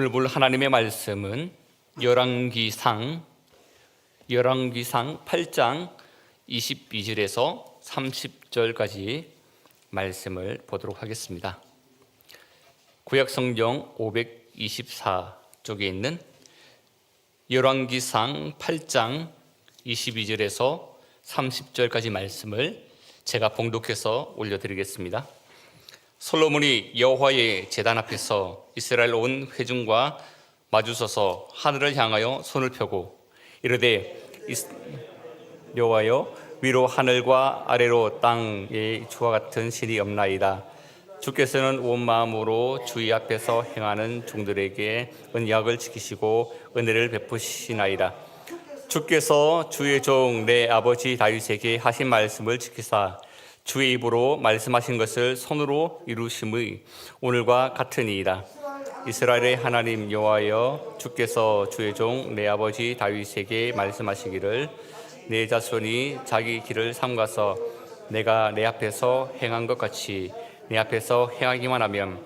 오늘 볼 하나님의 말씀은 열왕기상 열왕기상 8장 22절에서 30절까지 말씀을 보도록 하겠습니다. 구약 성경 524쪽에 있는 열왕기상 8장 22절에서 30절까지 말씀을 제가 봉독해서 올려 드리겠습니다. 솔로몬이 여호와의 제단 앞에서 이스라엘 온 회중과 마주서서 하늘을 향하여 손을 펴고 이르되 여호와여 위로 하늘과 아래로 땅에 주와 같은 신이 없나이다. 주께서는 온 마음으로 주의 앞에서 행하는 종들에게 언약을 지키시고 은혜를 베푸시나이다. 주께서 주의 종 내 아버지 다윗에게 하신 말씀을 지키사 주의 입으로 말씀하신 것을 손으로 이루심의 오늘과 같으니이다. 이스라엘의 하나님 여호와여 주께서 주의 종 내 아버지 다윗에게 말씀하시기를 내 자손이 자기 길을 삼가서 내가 내 앞에서 행한 것 같이 내 앞에서 행하기만 하면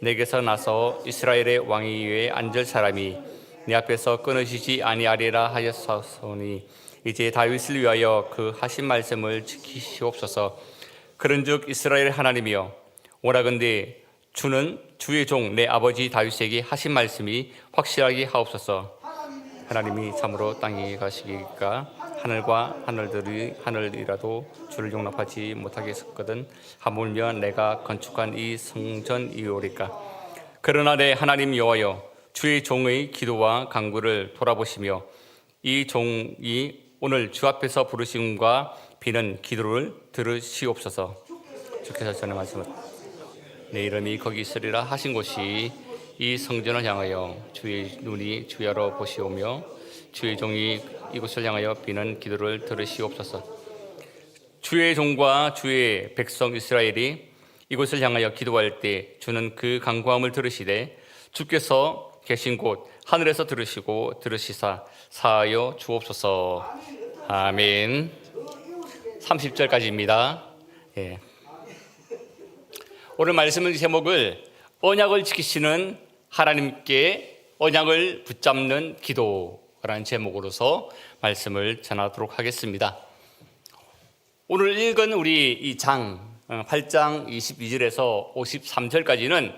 내게서 나서 이스라엘의 왕위 위에 앉을 사람이 내 앞에서 끊어지지 아니하리라 하였사오니 이제 다윗을 위하여 그 하신 말씀을 지키시옵소서 그런즉 이스라엘 하나님이여 오라건대 주는 주의 종 내 아버지 다윗에게 하신 말씀이 확실하게 하옵소서. 하나님이 참으로 땅에 가시기가 하늘과 하늘들이 하늘이라도 주를 용납하지 못하게 했거든 하물며 내가 건축한 이 성전이오리까. 그러나 내 하나님 여호와여 주의 종의 기도와 간구를 돌아보시며 이 종이 오늘 주 앞에서 부르심과 비는 기도를 들으시옵소서 주께서 전에 말씀을 내 이름이 거기 있으리라 하신 곳이 이 성전을 향하여 주의 눈이 주야로 보시오며 주의 종이 이곳을 향하여 비는 기도를 들으시옵소서. 주의 종과 주의 백성 이스라엘이 이곳을 향하여 기도할 때 주는 그 간구함을 들으시되 주께서 계신 곳 하늘에서 들으시고 들으시사 사하여 주옵소서. 아멘. 30절까지입니다. 예. 오늘 말씀의 제목을 언약을 지키시는 하나님께 언약을 붙잡는 기도라는 제목으로서 말씀을 전하도록 하겠습니다. 오늘 읽은 우리 이 장 8장 22절에서 53절까지는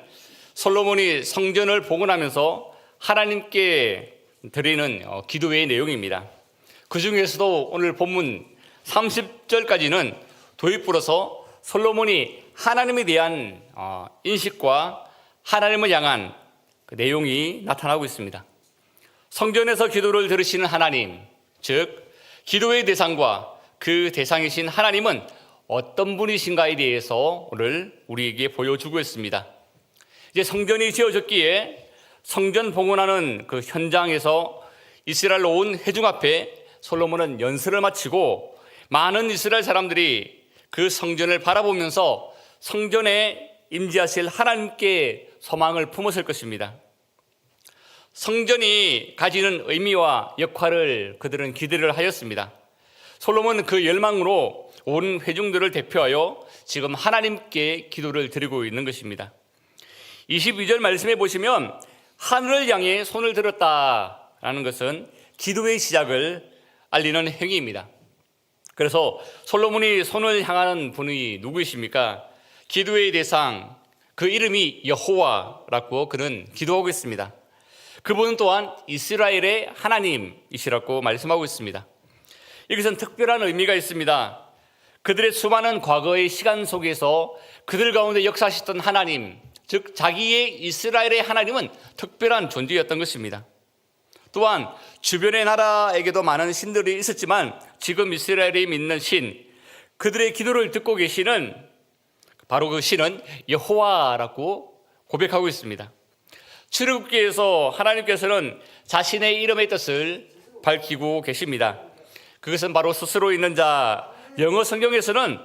솔로몬이 성전을 복원하면서 하나님께 드리는 어, 기도의 내용입니다. 그 중에서도 오늘 본문 30절까지는 도입부로서 솔로몬이 하나님에 대한 어, 인식과 하나님을 향한 그 내용이 나타나고 있습니다. 성전에서 기도를 들으시는 하나님, 즉 기도의 대상과 그 대상이신 하나님은 어떤 분이신가에 대해서 오늘 우리에게 보여주고 있습니다. 이제 성전이 지어졌기에 성전 봉헌하는 그 현장에서 이스라엘 온 회중 앞에 솔로몬은 연설을 마치고 많은 이스라엘 사람들이 그 성전을 바라보면서 성전에 임재하실 하나님께 소망을 품었을 것입니다. 성전이 가지는 의미와 역할을 그들은 기대를 하였습니다. 솔로몬은 그 열망으로 온 회중들을 대표하여 지금 하나님께 기도를 드리고 있는 것입니다. 22절 말씀해 보시면 하늘을 향해 손을 들었다라는 것은 기도의 시작을 알리는 행위입니다. 그래서 솔로몬이 손을 향하는 분이 누구이십니까? 기도의 대상, 그 이름이 여호와라고 그는 기도하고 있습니다. 그분 또한 이스라엘의 하나님이시라고 말씀하고 있습니다. 이것은 특별한 의미가 있습니다. 그들의 수많은 과거의 시간 속에서 그들 가운데 역사하셨던 하나님, 즉 자기의 이스라엘의 하나님은 특별한 존재였던 것입니다. 또한 주변의 나라에게도 많은 신들이 있었지만 지금 이스라엘이 믿는 신, 그들의 기도를 듣고 계시는 바로 그 신은 여호와라고 고백하고 있습니다. 출애굽기에서 하나님께서는 자신의 이름의 뜻을 밝히고 계십니다. 그것은 바로 스스로 있는 자 영어 성경에서는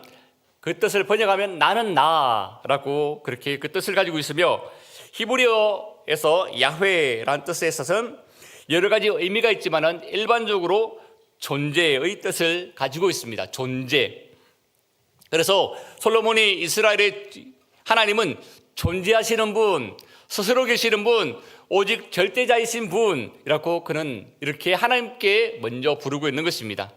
그 뜻을 번역하면 나는 나라고 그렇게 그 뜻을 가지고 있으며 히브리어에서 야훼라는 뜻에 있어서는 여러 가지 의미가 있지만은 일반적으로 존재의 뜻을 가지고 있습니다. 존재. 그래서 솔로몬이 이스라엘의 하나님은 존재하시는 분, 스스로 계시는 분, 오직 절대자이신 분이라고 그는 이렇게 하나님께 먼저 부르고 있는 것입니다.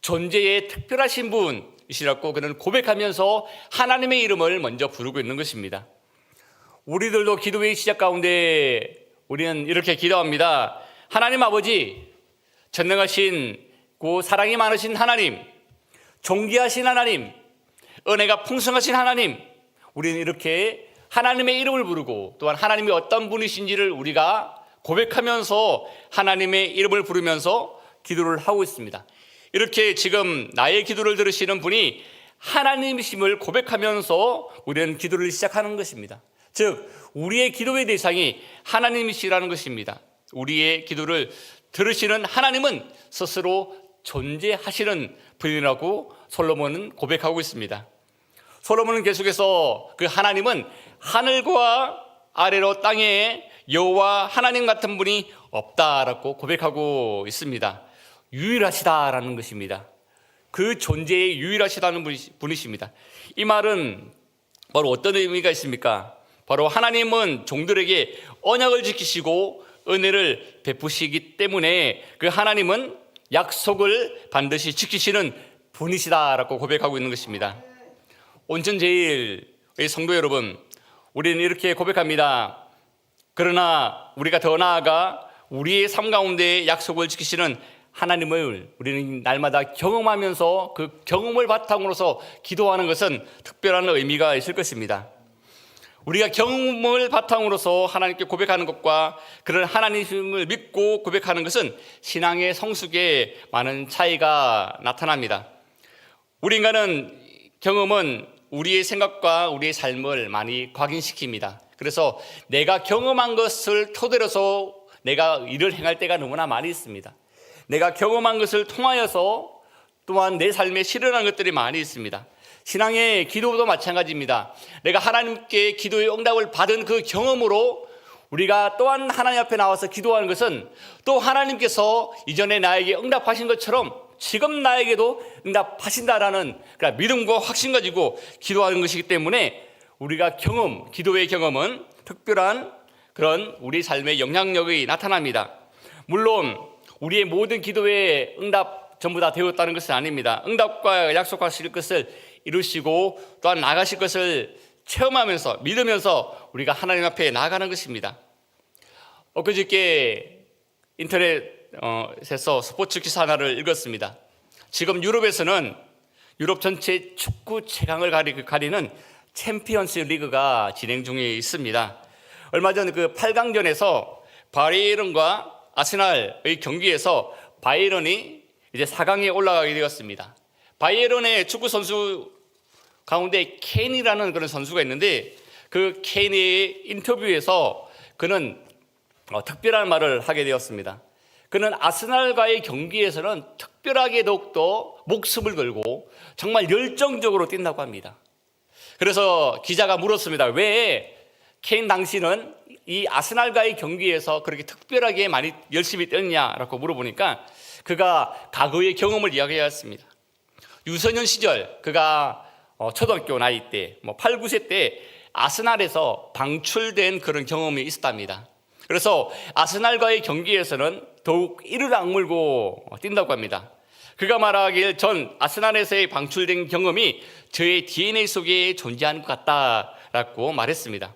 존재의 특별하신 분이시라고 그는 고백하면서 하나님의 이름을 먼저 부르고 있는 것입니다. 우리들도 기도의 시작 가운데 우리는 이렇게 기도합니다. 하나님 아버지, 전능하신 고 사랑이 많으신 하나님, 존귀하신 하나님, 은혜가 풍성하신 하나님, 우리는 이렇게 하나님의 이름을 부르고 또한 하나님이 어떤 분이신지를 우리가 고백하면서 하나님의 이름을 부르면서 기도를 하고 있습니다. 이렇게 지금 나의 기도를 들으시는 분이 하나님이심을 고백하면서 우리는 기도를 시작하는 것입니다. 즉, 우리의 기도의 대상이 하나님이시라는 것입니다. 우리의 기도를 들으시는 하나님은 스스로 존재하시는 분이라고 솔로몬은 고백하고 있습니다. 솔로몬은 계속해서 그 하나님은 하늘과 아래로 땅에 여호와 하나님 같은 분이 없다라고 고백하고 있습니다. 유일하시다라는 것입니다. 그 존재에 유일하시다는 분이- 분이십니다. 이 말은 바로 어떤 의미가 있습니까? 바로 하나님은 종들에게 언약을 지키시고 은혜를 베푸시기 때문에 그 하나님은 약속을 반드시 지키시는 분이시다라고 고백하고 있는 것입니다. 온전 제일의 성도 여러분, 우리는 이렇게 고백합니다. 그러나 우리가 더 나아가 우리의 삶 가운데 약속을 지키시는 하나님을 우리는 날마다 경험하면서 그 경험을 바탕으로서 기도하는 것은 특별한 의미가 있을 것입니다. 우리가 경험을 바탕으로서 하나님께 고백하는 것과 그런 하나님을 믿고 고백하는 것은 신앙의 성숙에 많은 차이가 나타납니다. 우리 인간은 경험은 우리의 생각과 우리의 삶을 많이 각인시킵니다. 그래서 내가 경험한 것을 토대로서 내가 일을 행할 때가 너무나 많이 있습니다. 내가 경험한 것을 통하여서 또한 내 삶에 실현한 것들이 많이 있습니다. 신앙의 기도도 마찬가지입니다. 내가 하나님께 기도의 응답을 받은 그 경험으로 우리가 또한 하나님 앞에 나와서 기도하는 것은 또 하나님께서 이전에 나에게 응답하신 것처럼 지금 나에게도 응답하신다라는 그러니까 믿음과 확신 가지고 기도하는 것이기 때문에 우리가 경험, 기도의 경험은 특별한 그런 우리 삶의 영향력이 나타납니다. 물론 우리의 모든 기도의 응답 전부 다 되었다는 것은 아닙니다. 응답과 약속하실 것을 이루시고 또한 나가실 것을 체험하면서 믿으면서 우리가 하나님 앞에 나아가는 것입니다. 엊그저께 인터넷에서 스포츠 기사 하나를 읽었습니다. 지금 유럽에서는 유럽 전체 축구 최강을 가리- 가리는 챔피언스 리그가 진행 중에 있습니다. 얼마 전 그 8강전에서 바이에른과 아스날의 경기에서 바이에른이 이제 4강에 올라가게 되었습니다. 바이에른의 축구 선수 가운데 켄이라는 그런 선수가 있는데 그 켄의 인터뷰에서 그는 어, 특별한 말을 하게 되었습니다. 그는 아스날과의 경기에서는 특별하게 더욱더 목숨을 걸고 정말 열정적으로 뛴다고 합니다. 그래서 기자가 물었습니다. 왜 케인 당신은 이 아스날과의 경기에서 그렇게 특별하게 많이 열심히 뛰었냐라고 물어보니까 그가 과거의 경험을 이야기하였습니다. 유소년 시절 그가 어, 초등학교 나이 때, 뭐 8, 9세 때 아스날에서 방출된 그런 경험이 있었답니다. 그래서 아스날과의 경기에서는 더욱 이를 악물고 뛴다고 합니다. 그가 말하길 전 아스날에서의 방출된 경험이 저의 DNA 속에 존재하는 것 같다라고 말했습니다.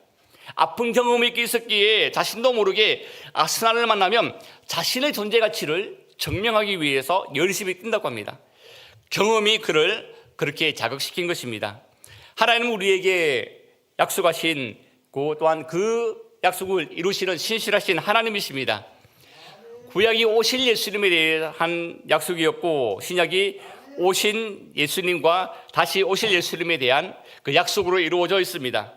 아픈 경험이 있었기에 자신도 모르게 아스날을 만나면 자신의 존재 가치를 증명하기 위해서 열심히 뛴다고 합니다. 경험이 그를 그렇게 자극시킨 것입니다. 하나님은 우리에게 약속하신 그 또한 그 약속을 이루시는 신실하신 하나님이십니다. 구약이 오실 예수님에 대한 약속이었고 신약이 오신 예수님과 다시 오실 예수님에 대한 그 약속으로 이루어져 있습니다.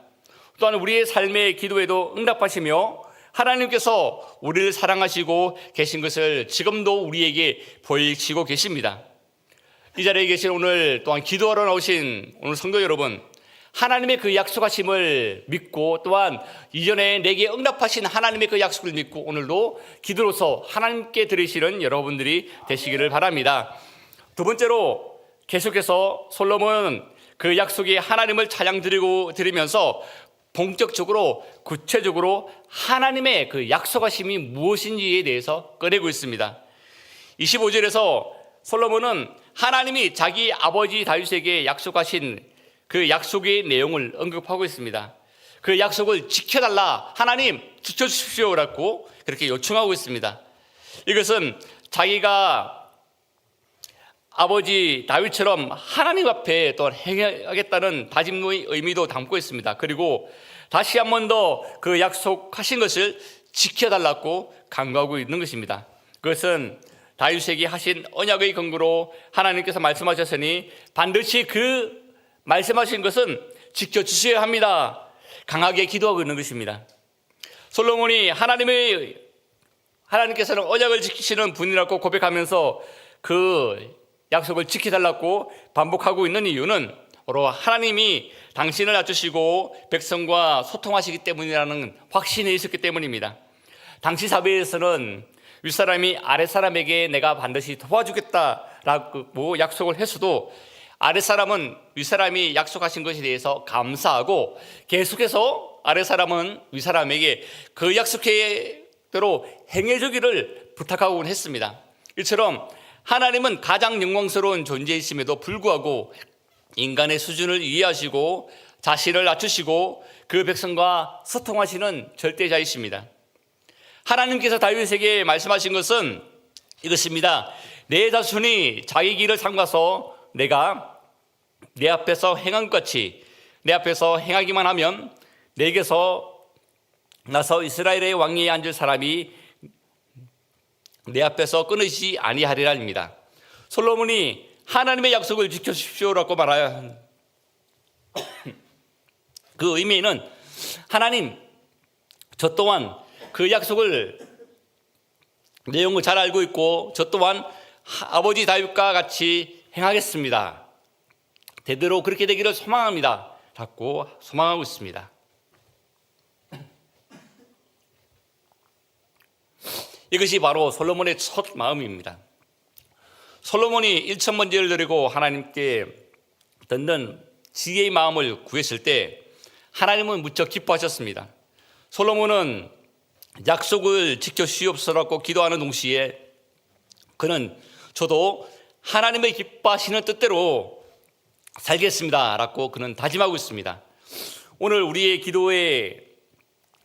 또한 우리의 삶의 기도에도 응답하시며 하나님께서 우리를 사랑하시고 계신 것을 지금도 우리에게 보이시고 계십니다. 이 자리에 계신 오늘 또한 기도하러 나오신 오늘 성도 여러분, 하나님의 그 약속하심을 믿고 또한 이전에 내게 응답하신 하나님의 그 약속을 믿고 오늘도 기도로서 하나님께 드리시는 여러분들이 되시기를 바랍니다. 두 번째로 계속해서 솔로몬은 그 약속에 하나님을 찬양 드리고 드리면서 본격적으로 구체적으로 하나님의 그 약속하심이 무엇인지에 대해서 꺼내고 있습니다. 25절에서 솔로몬은 하나님이 자기 아버지 다윗에게 약속하신 그 약속의 내용을 언급하고 있습니다. 그 약속을 지켜달라 하나님 지켜주십시오라고 그렇게 요청하고 있습니다. 이것은 자기가 아버지 다윗처럼 하나님 앞에 또 행하겠다는 다짐의 의미도 담고 있습니다. 그리고 다시 한 번 더 그 약속하신 것을 지켜달라고 강구하고 있는 것입니다. 그것은 다윗에게 하신 언약의 근거로 하나님께서 말씀하셨으니 반드시 그 말씀하신 것은 지켜 주셔야 합니다. 강하게 기도하고 있는 것입니다. 솔로몬이 하나님의 하나님께서는 언약을 지키시는 분이라고 고백하면서 그 약속을 지켜달라고 반복하고 있는 이유는 바로 하나님이 당신을 낮추시고 백성과 소통하시기 때문이라는 확신이 있었기 때문입니다. 당시 사회에서는 윗사람이 아랫사람에게 내가 반드시 도와주겠다라고 약속을 했어도 아랫사람은 윗사람이 약속하신 것에 대해서 감사하고 계속해서 아랫사람은 윗사람에게 그 약속대로 행해주기를 부탁하곤 했습니다. 이처럼 하나님은 가장 영광스러운 존재이심에도 불구하고 인간의 수준을 이해하시고 자신을 낮추시고 그 백성과 소통하시는 절대자이십니다. 하나님께서 다윗에게 말씀하신 것은 이것입니다. 내 자손이 자기 길을 삼가서 내가 내 앞에서 행한 것 같이 내 앞에서 행하기만 하면 내게서 나서 이스라엘의 왕위에 앉을 사람이 내 앞에서 끊으시 아니하리라입니다. 솔로몬이 하나님의 약속을 지켜주십시오라고 말하여 그 의미는 하나님 저 또한 그 약속을 내용을 잘 알고 있고 저 또한 아버지 다윗과 같이 행하겠습니다. 대대로 그렇게 되기를 소망합니다. 라고 소망하고 있습니다. 이것이 바로 솔로몬의 첫 마음입니다. 솔로몬이 1천 번제를 드리고 하나님께 듣는 지혜의 마음을 구했을 때 하나님은 무척 기뻐하셨습니다. 솔로몬은 약속을 지켜 주시옵소서라고 기도하는 동시에 그는 저도 하나님의 기뻐하시는 뜻대로 살겠습니다라고 그는 다짐하고 있습니다. 오늘 우리의 기도의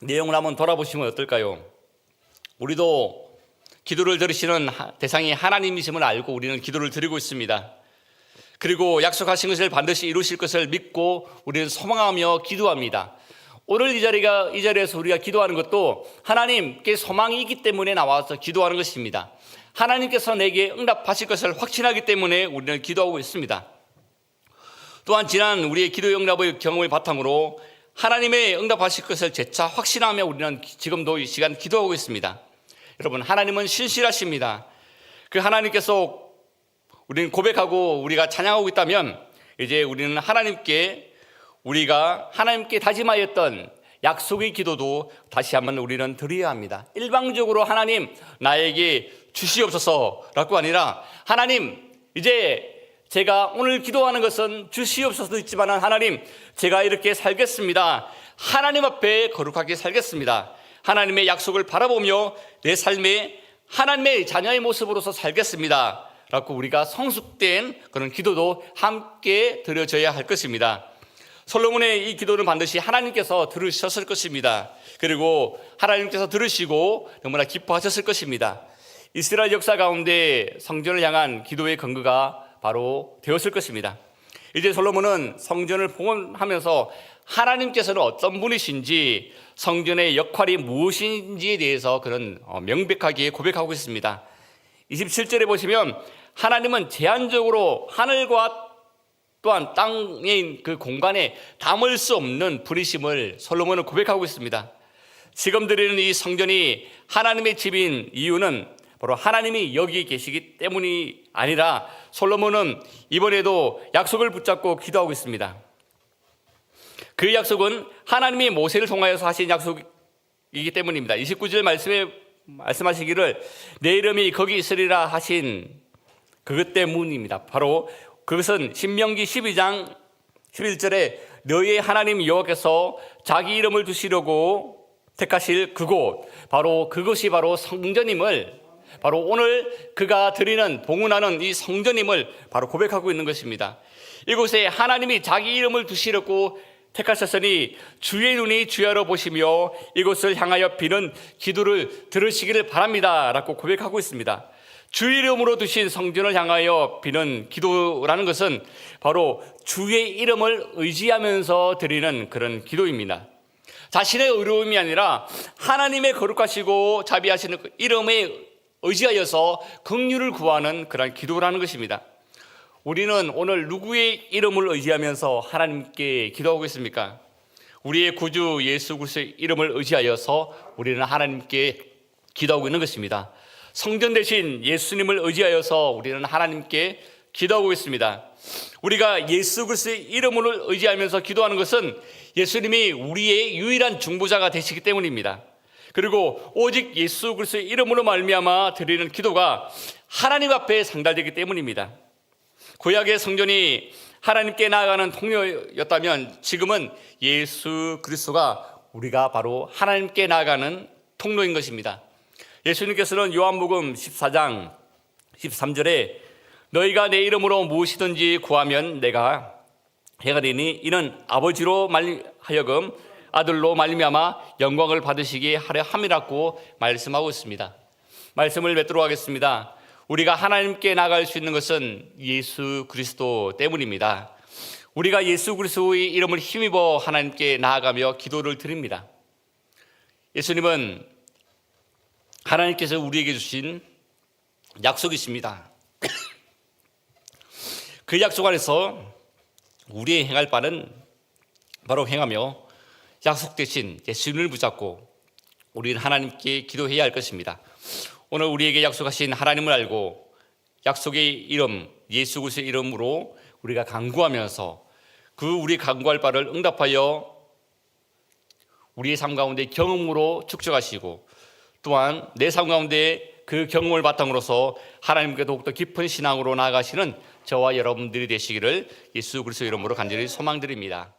내용을 한번 돌아보시면 어떨까요? 우리도 기도를 들으시는 대상이 하나님이심을 알고 우리는 기도를 드리고 있습니다. 그리고 약속하신 것을 반드시 이루실 것을 믿고 우리는 소망하며 기도합니다. 오늘 이 자리가 이 자리에서 우리가 기도하는 것도 하나님께 소망이 있기 때문에 나와서 기도하는 것입니다. 하나님께서 내게 응답하실 것을 확신하기 때문에 우리는 기도하고 있습니다. 또한 지난 우리의 기도 응답의 경험을 바탕으로 하나님의 응답하실 것을 재차 확신하며 우리는 지금도 이 시간 기도하고 있습니다. 여러분, 하나님은 신실하십니다. 그 하나님께서 우리는 고백하고 우리가 찬양하고 있다면 이제 우리는 하나님께 우리가 하나님께 다짐하였던 약속의 기도도 다시 한번 우리는 드려야 합니다. 일방적으로 하나님 나에게 주시옵소서라고 아니라 하나님 이제 제가 오늘 기도하는 것은 주시옵소서도 있지만 하나님 제가 이렇게 살겠습니다. 하나님 앞에 거룩하게 살겠습니다. 하나님의 약속을 바라보며 내 삶에 하나님의 자녀의 모습으로서 살겠습니다. 라고 우리가 성숙된 그런 기도도 함께 드려져야 할 것입니다. 솔로몬의 이 기도는 반드시 하나님께서 들으셨을 것입니다. 그리고 하나님께서 들으시고 너무나 기뻐하셨을 것입니다. 이스라엘 역사 가운데 성전을 향한 기도의 근거가 바로 되었을 것입니다. 이제 솔로몬은 성전을 봉헌하면서 하나님께서는 어떤 분이신지 성전의 역할이 무엇인지에 대해서 그런 어, 명백하게 고백하고 있습니다. 27절에 보시면 하나님은 제한적으로 하늘과 또한 땅의 그 공간에 담을 수 없는 분이심을 솔로몬은 고백하고 있습니다. 지금 드리는 이 성전이 하나님의 집인 이유는 바로 하나님이 여기 계시기 때문이 아니라 솔로몬은 이번에도 약속을 붙잡고 기도하고 있습니다. 그 약속은 하나님이 모세를 통하여서 하신 약속이기 때문입니다. 29절 말씀에 말씀하시기를 내 이름이 거기 있으리라 하신 그것 때문입니다. 바로 그것은 신명기 12장 11절에 너희의 하나님 여호와께서 자기 이름을 두시려고 택하실 그곳 바로 그것이 바로 성전임을 바로 오늘 그가 드리는 봉헌하는 이 성전임을 바로 고백하고 있는 것입니다. 이곳에 하나님이 자기 이름을 두시려고 택하셨으니 주의 눈이 주야로 보시며 이곳을 향하여 비는 기도를 들으시기를 바랍니다라고 고백하고 있습니다. 주의 이름으로 두신 성전을 향하여 비는 기도라는 것은 바로 주의 이름을 의지하면서 드리는 그런 기도입니다. 자신의 의로움이 아니라 하나님의 거룩하시고 자비하시는 그 이름에 의지하여서 긍휼을 구하는 그런 기도라는 것입니다. 우리는 오늘 누구의 이름을 의지하면서 하나님께 기도하고 있습니까? 우리의 구주 예수 그리스도의 이름을 의지하여서 우리는 하나님께 기도하고 있는 것입니다. 성전 대신 예수님을 의지하여서 우리는 하나님께 기도하고 있습니다. 우리가 예수 그리스도의 이름을 의지하면서 기도하는 것은 예수님이 우리의 유일한 중보자가 되시기 때문입니다. 그리고 오직 예수 그리스도의 이름으로 말미암아 드리는 기도가 하나님 앞에 상달되기 때문입니다. 구약의 성전이 하나님께 나아가는 통로였다면 지금은 예수 그리스도가 우리가 바로 하나님께 나아가는 통로인 것입니다. 예수님께서는 요한복음 14장 13절에 너희가 내 이름으로 무엇이든지 구하면 내가 해가 되니 이는 아버지로 말하여금 아들로 말미암아 영광을 받으시게 하려 함이라고 말씀하고 있습니다. 말씀을 맺도록 하겠습니다. 우리가 하나님께 나갈 수 있는 것은 예수 그리스도 때문입니다. 우리가 예수 그리스도의 이름을 힘입어 하나님께 나아가며 기도를 드립니다. 예수님은 하나님께서 우리에게 주신 약속이십니다. 그 약속 안에서 우리의 행할 바는 바로 행하며 약속 대신 예수님을 붙잡고 우리는 하나님께 기도해야 할 것입니다. 오늘 우리에게 약속하신 하나님을 알고 약속의 이름 예수 그리스도의 이름으로 우리가 간구하면서 그 우리 간구할 바를 응답하여 우리의 삶 가운데 경험으로 축적하시고 또한 내 삶 가운데 그 경험을 바탕으로서 하나님께 더욱더 깊은 신앙으로 나아가시는 저와 여러분들이 되시기를 예수 그리스도 이름으로 간절히 소망드립니다.